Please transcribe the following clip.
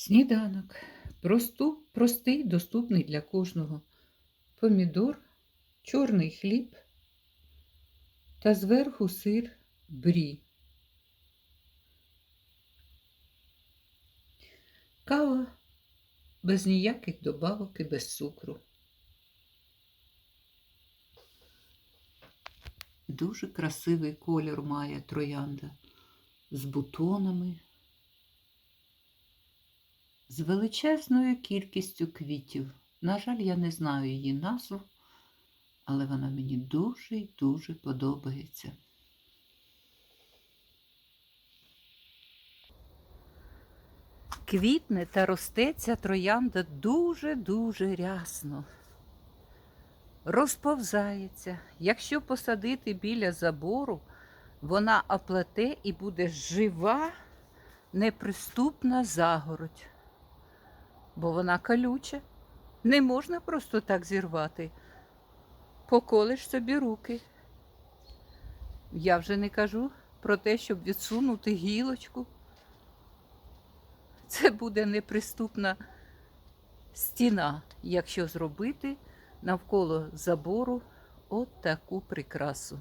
Сніданок. Просту, простий, доступний для кожного. Помідор, чорний хліб та зверху сир брі. Кава без ніяких добавок і без цукру. Дуже красивий колір має троянда з бутонами, з величезною кількістю квітів. На жаль, я не знаю її назву, але вона мені дуже й дуже подобається. Квітне та росте ця троянда дуже-дуже рясно. Розповзається. Якщо посадити біля забору, вона оплете і буде жива, неприступна загородь. Бо вона колюча. Не можна просто так зірвати. Поколиш собі руки. Я вже не кажу про те, щоб відсунути гілочку. Це буде неприступна стіна, якщо зробити навколо забору от таку прикрасу.